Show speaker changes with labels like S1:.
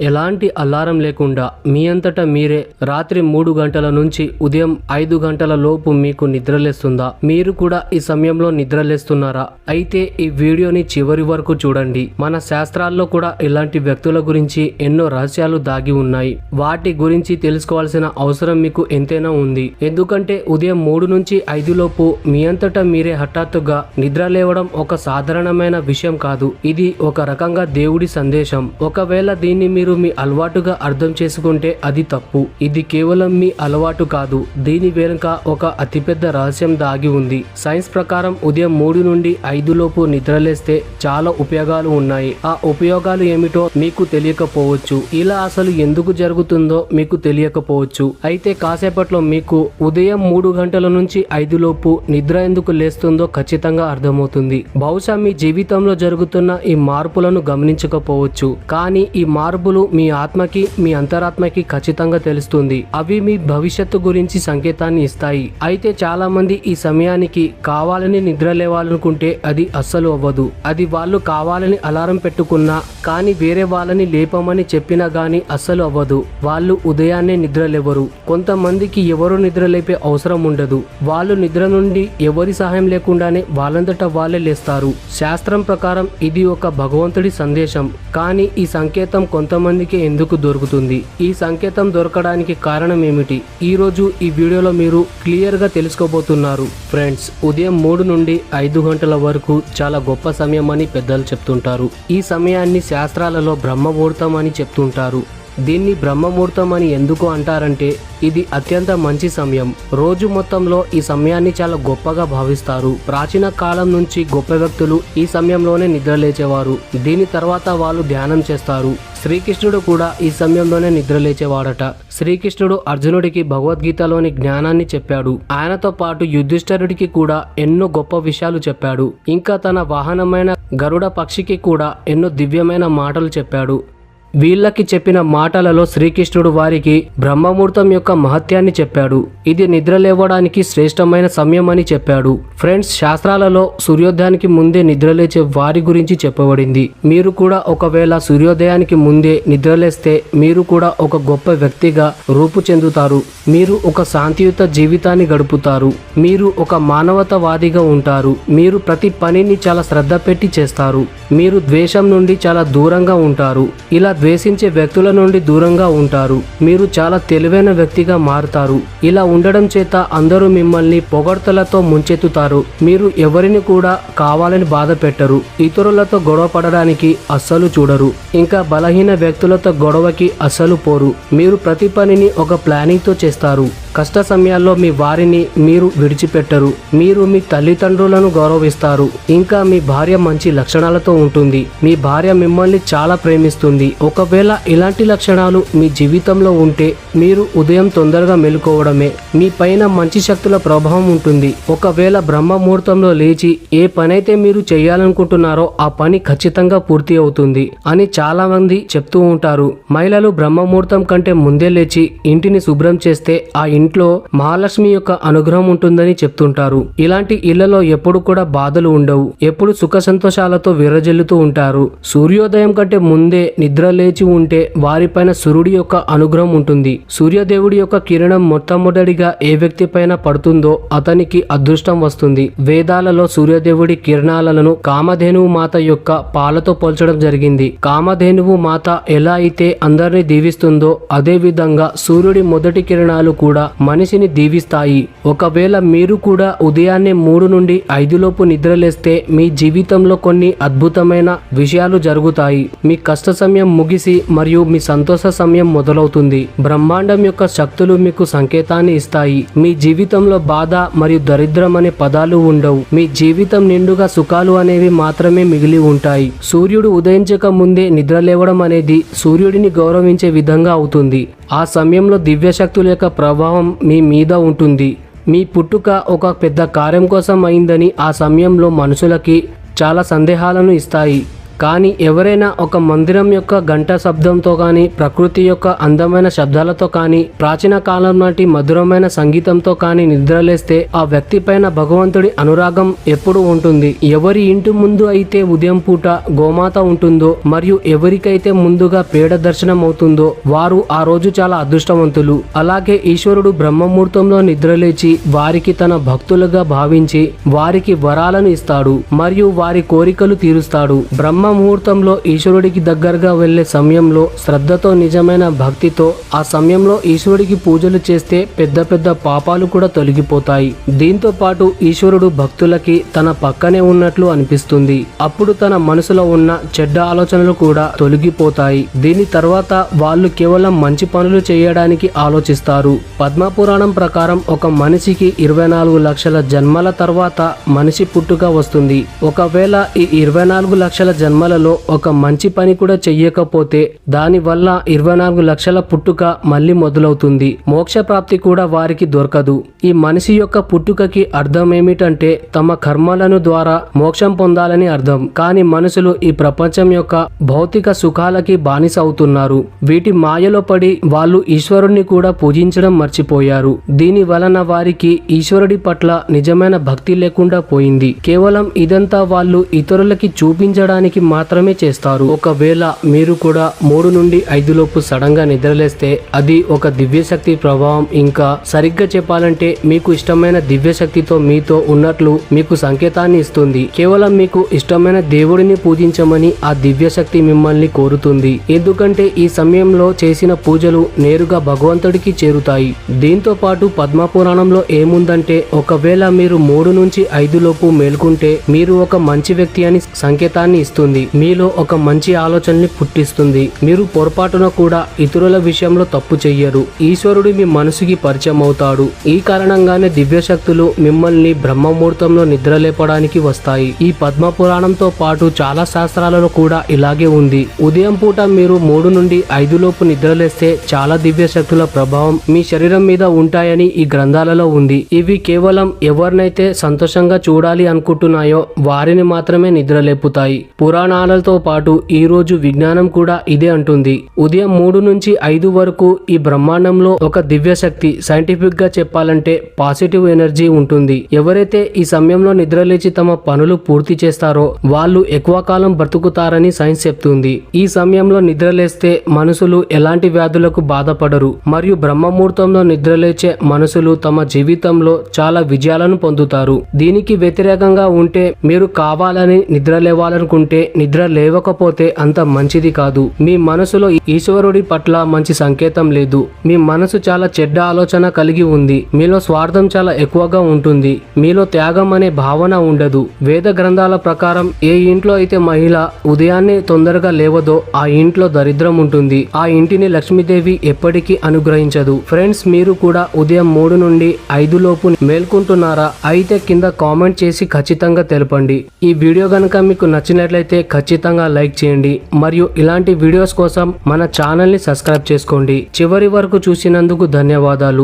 S1: ఎలాంటి అలారం లేకుండా మీ అంతటా మీరే రాత్రి మూడు గంటల నుంచి ఉదయం ఐదు గంటల లోపు మీకు నిద్రలేస్తుందా? మీరు కూడా ఈ సమయంలో నిద్రలేస్తున్నారా? అయితే ఈ వీడియోని చివరి వరకు చూడండి. మన శాస్త్రాల్లో కూడా ఇలాంటి వ్యక్తుల గురించి ఎన్నో రహస్యాలు దాగి ఉన్నాయి. వాటి గురించి తెలుసుకోవాల్సిన అవసరం మీకు ఎంతైనా ఉంది. ఎందుకంటే ఉదయం మూడు నుంచి ఐదు లోపు మీ అంతటా మీరే హఠాత్తుగా నిద్ర లేవడం ఒక సాధారణమైన విషయం కాదు. ఇది ఒక రకంగా దేవుడి సందేశం. ఒకవేళ దీన్ని మీరు మీ అలవాటుగా అర్థం చేసుకుంటే అది తప్పు. ఇది కేవలం మీ అలవాటు కాదు. దీని వెనుక ఒక అతిపెద్ద రహస్యం దాగి ఉంది. సైన్స్ ప్రకారం ఉదయం మూడు నుండి ఐదు లోపు నిద్రలేస్తే చాలా ఉపయోగాలు ఉన్నాయి. ఆ ఉపయోగాలు ఏమిటో మీకు తెలియకపోవచ్చు. ఇలా అసలు ఎందుకు జరుగుతుందో మీకు తెలియకపోవచ్చు. అయితే కాసేపట్లో మీకు ఉదయం మూడు గంటల నుంచి ఐదు లోపు నిద్ర ఎందుకు లేస్తుందో ఖచ్చితంగా అర్థమవుతుంది. బహుశా మీ జీవితంలో జరుగుతున్న ఈ మార్పులను గమనించకపోవచ్చు. కానీ ఈ మార్పులు మీ ఆత్మకి మీ అంతరాత్మకి ఖచ్చితంగా తెలుస్తుంది. అవి మీ భవిష్యత్తు గురించి సంకేతాన్ని ఇస్తాయి. అయితే చాలా మంది ఈ సమయానికి కావాలని నిద్ర లేవాలనుకుంటే అది అస్సలు అవ్వదు. అది వాళ్ళు కావాలని అలారం పెట్టుకున్నా కానీ వేరే వాళ్ళని లేపమని చెప్పినా గానీ అస్సలు అవ్వదు. వాళ్ళు ఉదయాన్నే నిద్ర లేవరు కొంతమందికి ఎవరు నిద్ర లేపే అవసరం ఉండదు. వాళ్ళు నిద్ర నుండి ఎవరి సహాయం లేకుండానే వాళ్ళంతటా వాళ్ళే లేస్తారు. శాస్త్రం ప్రకారం ఇది ఒక భగవంతుడి సందేశం. కానీ ఈ సంకేతం మందికి ఎందుకు దొరుకుతుంది? ఈ సంకేతం దొరకడానికి కారణం ఏమిటి? ఈ రోజు ఈ వీడియోలో మీరు క్లియర్గా తెలుసుకోబోతున్నారు. ఫ్రెండ్స్ ఉదయం మూడు నుండి ఐదు గంటల వరకు చాలా గొప్ప సమయం అని పెద్దలు చెప్తుంటారు. ఈ సమయాన్ని శాస్త్రాలలో బ్రహ్మముహూర్తం అని చెప్తుంటారు. దీన్ని బ్రహ్మముహూర్తం అని ఎందుకు అంటారంటే ఇది అత్యంత మంచి సమయం. రోజు మొత్తంలో ఈ సమయాన్ని చాలా గొప్పగా భావిస్తారు. ప్రాచీన కాలం నుంచి గొప్ప వ్యక్తులు ఈ సమయంలోనే నిద్రలేచేవారు. దీని తర్వాత వాళ్ళు ధ్యానం చేస్తారు. శ్రీకృష్ణుడు కూడా ఈ సమయంలోనే నిద్రలేచేవాడట. శ్రీకృష్ణుడు అర్జునుడికి భగవద్గీతలోని జ్ఞానాన్ని చెప్పాడు. ఆయనతో పాటు యుధిష్ఠరుడికి కూడా ఎన్నో గొప్ప విషయాలు చెప్పాడు. ఇంకా తన వాహనమైన గరుడ పక్షికి కూడా ఎన్నో దివ్యమైన మాటలు చెప్పాడు. వీళ్ళకి చెప్పిన మాటలలో శ్రీకృష్ణుడు వారికి బ్రహ్మముహూర్తం యొక్క మహత్యాన్ని చెప్పాడు. ఇది నిద్ర లేవడానికి శ్రేష్టమైన సమయం అని చెప్పాడు. ఫ్రెండ్స్ శాస్త్రాలలో సూర్యోదయానికి ముందే నిద్రలేచే వారి గురించి చెప్పబడింది. మీరు కూడా ఒకవేళ సూర్యోదయానికి ముందే నిద్రలేస్తే మీరు కూడా ఒక గొప్ప వ్యక్తిగా రూపు చెందుతారు. మీరు ఒక శాంతియుత జీవితాన్ని గడుపుతారు. మీరు ఒక మానవతవాదిగా ఉంటారు. మీరు ప్రతి పనిని చాలా శ్రద్ధ పెట్టి చేస్తారు. మీరు ద్వేషం నుండి చాలా దూరంగా ఉంటారు. ఇలా ద్వేషించే వ్యక్తుల నుండి దూరంగా ఉంటారు. మీరు చాలా తెలివైన వ్యక్తిగా మారుతారు. ఇలా ఉండడం చేత అందరూ మిమ్మల్ని పొగడ్తలతో ముంచెత్తుతారు. మీరు ఎవరిని కూడా కావాలని బాధ పెట్టరు. ఇతరులతో గొడవ పడడానికి అస్సలు చూడరు. ఇంకా బలహీన వ్యక్తులతో గొడవకి అస్సలు పోరు. మీరు ప్రతి పనిని ఒక ప్లానింగ్తో చేస్తారు. కష్ట సమయాల్లో మీ వారిని మీరు విడిచిపెట్టరు. మీరు మీ తల్లిదండ్రులను గౌరవిస్తారు. ఇంకా మీ భార్య మంచి లక్షణాలతో ఉంటుంది. మీ భార్య మిమ్మల్ని చాలా ప్రేమిస్తుంది. ఒకవేళ ఇలాంటి లక్షణాలు మీ జీవితంలో ఉంటే మీరు ఉదయం తొందరగా మెలుకోవడమే. మీ పైన మంచి శక్తుల ప్రభావం ఉంటుంది. ఒకవేళ బ్రహ్మ ముహూర్తంలో లేచి ఏ పనైతే మీరు చేయాలనుకుంటున్నారో ఆ పని ఖచ్చితంగా పూర్తి అవుతుంది అని చాలా మంది చెప్తూ ఉంటారు. మహిళలు బ్రహ్మ ముహూర్తం కంటే ముందే లేచి ఇంటిని శుభ్రం చేస్తే ఆ ఇంట్లో మహాలక్ష్మి యొక్క అనుగ్రహం ఉంటుందని చెప్తుంటారు. ఇలాంటి ఇళ్ళలో ఎప్పుడు కూడా బాధలు ఉండవు. ఎప్పుడు సుఖ సంతోషాలతో విరజల్లుతూ ఉంటారు. సూర్యోదయం కంటే ముందే నిద్ర లేచి ఉంటే వారిపైన సూర్యుడి యొక్క అనుగ్రహం ఉంటుంది. సూర్యదేవుడి యొక్క కిరణం మొట్టమొదటిగా ఏ వ్యక్తి పైన పడుతుందో అతనికి అదృష్టం వస్తుంది. వేదాలలో సూర్యదేవుడి కిరణాలను కామధేనువు మాత యొక్క పాలతో పోల్చడం జరిగింది. కామధేనువు మాత ఎలా అయితే అందరిని దీవిస్తుందో అదే విధంగా సూర్యుడి మొదటి కిరణాలు కూడా మనిషిని దీవిస్తాయి. ఒకవేళ మీరు కూడా ఉదయాన్నే మూడు నుండి ఐదు లోపు నిద్రలేస్తే మీ జీవితంలో కొన్ని అద్భుతమైన విషయాలు జరుగుతాయి. మీ కష్ట సమయం ముగిసి మరియు మీ సంతోష సమయం మొదలవుతుంది. బ్రహ్మాండం యొక్క శక్తులు మీకు సంకేతాన్ని ఇస్తాయి. మీ జీవితంలో బాధ మరియు దరిద్రం అనే పదాలు ఉండవు. మీ జీవితం నిండుగా సుఖాలు అనేవి మాత్రమే మిగిలి ఉంటాయి. సూర్యుడు ఉదయించక ముందే నిద్ర లేవడం అనేది సూర్యుడిని గౌరవించే విధంగా అవుతుంది. ఆ సమయంలో దివ్యశక్తుల యొక్క ప్రభావం మీ మీద ఉంటుంది. మీ పుట్టుక ఒక పెద్ద కార్యం కోసం అయిందని ఆ సమయంలో మనుషులకి చాలా సందేహాలను ఇస్తాయి. కానీ ఎవరైనా ఒక మందిరం యొక్క గంట శబ్దంతో కానీ ప్రకృతి యొక్క అందమైన శబ్దాలతో కానీ ప్రాచీన కాలం నాటి మధురమైన సంగీతంతో కానీ నిద్రలేస్తే ఆ వ్యక్తి పైన భగవంతుడి అనురాగం ఎప్పుడు ఉంటుంది. ఎవరి ఇంటి ముందు అయితే ఉదయం పూట గోమాత ఉంటుందో మరియు ఎవరికైతే ముందుగా పేడ దర్శనం అవుతుందో వారు ఆ రోజు చాలా అదృష్టవంతులు. అలాగే ఈశ్వరుడు బ్రహ్మముహూర్తంలో నిద్రలేచి వారికి తన భక్తులుగా భావించి వారికి వరాలను ఇస్తాడు మరియు వారి కోరికలు తీరుస్తాడు. బ్రహ్మ ముహూర్తంలో ఈశ్వరుడికి దగ్గరగా వెళ్ళే సమయంలో శ్రద్ధతో నిజమైన భక్తితో ఆ సమయంలో ఈశ్వరుడికి పూజలు చేస్తే పెద్ద పెద్ద పాపాలు కూడా తొలగిపోతాయి. దీంతో పాటు ఈశ్వరుడు భక్తులకి తన పక్కనే ఉన్నట్లు అనిపిస్తుంది. అప్పుడు తన మనసులో ఉన్న చెడ్డ ఆలోచనలు కూడా తొలగిపోతాయి. దీని తర్వాత వాళ్ళు కేవలం మంచి పనులు చేయడానికి ఆలోచిస్తారు. పద్మపురాణం ప్రకారం ఒక మనిషికి ఇరవై నాలుగు లక్షల జన్మల తర్వాత మనిషి పుట్టుక వస్తుంది. ఒకవేళ ఈ ఇరవై నాలుగు లక్షల జన్మ జన్మలలో ఒక మంచి పని కూడా చెయ్యకపోతే దానివల్ల ఇరవై నాలుగు లక్షల పుట్టుక మళ్ళీ మొదలవుతుంది. మోక్ష ప్రాప్తి కూడా వారికి దొరకదు. ఈ మనిషి యొక్క పుట్టుకకి అర్థం ఏమిటంటే తమ కర్మలను ద్వారా మోక్షం పొందాలని అర్థం. కానీ మనుషులు ఈ ప్రపంచం యొక్క భౌతిక సుఖాలకి బానిస అవుతున్నారు. వీటి మాయలో పడి వాళ్ళు ఈశ్వరుణ్ణి కూడా పూజించడం మర్చిపోయారు. దీని వలన వారికి ఈశ్వరుడి పట్ల నిజమైన భక్తి లేకుండా పోయింది. కేవలం ఇదంతా వాళ్ళు ఇతరులకి చూపించడానికి మాత్రమే చేస్తారు. ఒకవేళ మీరు కూడా మూడు నుండి ఐదు లోపు సడన్గా నిద్రలేస్తే అది ఒక దివ్యశక్తి ప్రభావం. ఇంకా సరిగ్గా చెప్పాలంటే మీకు ఇష్టమైన దివ్యశక్తితో మీతో ఉన్నట్లు మీకు సంకేతాన్ని ఇస్తుంది. కేవలం మీకు ఇష్టమైన దేవుడిని పూజించమని ఆ దివ్యశక్తి మిమ్మల్ని కోరుతుంది. ఎందుకంటే ఈ సమయంలో చేసిన పూజలు నేరుగా భగవంతుడికి చేరుతాయి. దీంతో పాటు పద్మ పురాణంలో ఏముందంటే ఒకవేళ మీరు మూడు నుంచి ఐదు లోపు మేల్కుంటే మీరు ఒక మంచి వ్యక్తి అని సంకేతాన్ని ఇస్తుంది. మీలో ఒక మంచి ఆలోచనని పుట్టిస్తుంది. మీరు పొరపాటున కూడా ఇతరుల విషయంలో తప్పు చెయ్యరు. ఈశ్వరుడు మీ మనసుకి పరిచయం అవుతాడు. ఈ కారణంగానే దివ్యశక్తులు మిమ్మల్ని బ్రహ్మముహూర్తంలో నిద్రలేపడానికి వస్తాయి. ఈ పద్మ పురాణంతో పాటు చాలా శాస్త్రాలలో కూడా ఇలాగే ఉంది. ఉదయం పూట మీరు మూడు నుండి ఐదు లోపు నిద్రలేస్తే చాలా దివ్యశక్తుల ప్రభావం మీ శరీరం మీద ఉంటాయని ఈ గ్రంథాలలో ఉంది. ఇవి కేవలం ఎవరినైతే సంతోషంగా చూడాలి అనుకుంటున్నాయో వారిని మాత్రమే నిద్రలేపుతాయి పురాణాలతో పాటు ఈరోజు విజ్ఞానం కూడా ఇదే అంటుంది. ఉదయం మూడు నుంచి ఐదు వరకు ఈ బ్రహ్మాండంలో ఒక దివ్య శక్తి సైంటిఫిక్గా చెప్పాలంటే పాజిటివ్ ఎనర్జీ ఉంటుంది. ఎవరైతే ఈ సమయంలో నిద్రలేచి తమ పనులు పూర్తి చేస్తారో వాళ్ళు ఎక్కువ కాలం బ్రతుకుతారని సైన్స్ చెప్తుంది. ఈ సమయంలో నిద్రలేస్తే మనుషులు ఎలాంటి వ్యాధులకు బాధపడరు. మరియు బ్రహ్మముహూర్తంలో నిద్రలేచే మనుషులు తమ జీవితంలో చాలా విజయాలను పొందుతారు. దీనికి వ్యతిరేకంగా ఉంటే మీరు కావాలని నిద్ర లేవాలనుకుంటే నిద్ర లేవకపోతే అంత మంచిది కాదు. మీ మనసులో ఈశ్వరుడి పట్ల మంచి సంకేతం లేదు. మీ మనసు చాలా చెడ్డ ఆలోచన కలిగి ఉంది. మీలో స్వార్థం చాలా ఎక్కువగా ఉంటుంది. మీలో త్యాగం అనే భావన ఉండదు. వేద గ్రంథాల ప్రకారం ఏ ఇంట్లో అయితే మహిళ ఉదయాన్నే తొందరగా లేవదో ఆ ఇంట్లో దరిద్రం ఉంటుంది. ఆ ఇంటిని లక్ష్మీదేవి ఎప్పటికీ అనుగ్రహించదు. ఫ్రెండ్స్ మీరు కూడా ఉదయం మూడు నుండి ఐదు లోపు మేల్కుంటున్నారా? అయితే కింద కామెంట్ చేసి ఖచ్చితంగా తెలపండి. ఈ వీడియో కనుక మీకు నచ్చినట్లయితే ఖచ్చితంగా లైక్ చేయండి మరియు ఇలాంటి వీడియోస్ కోసం మన ఛానల్ని సబ్స్క్రైబ్ చేసుకోండి చివరి వరకు చూసినందుకు ధన్యవాదాలు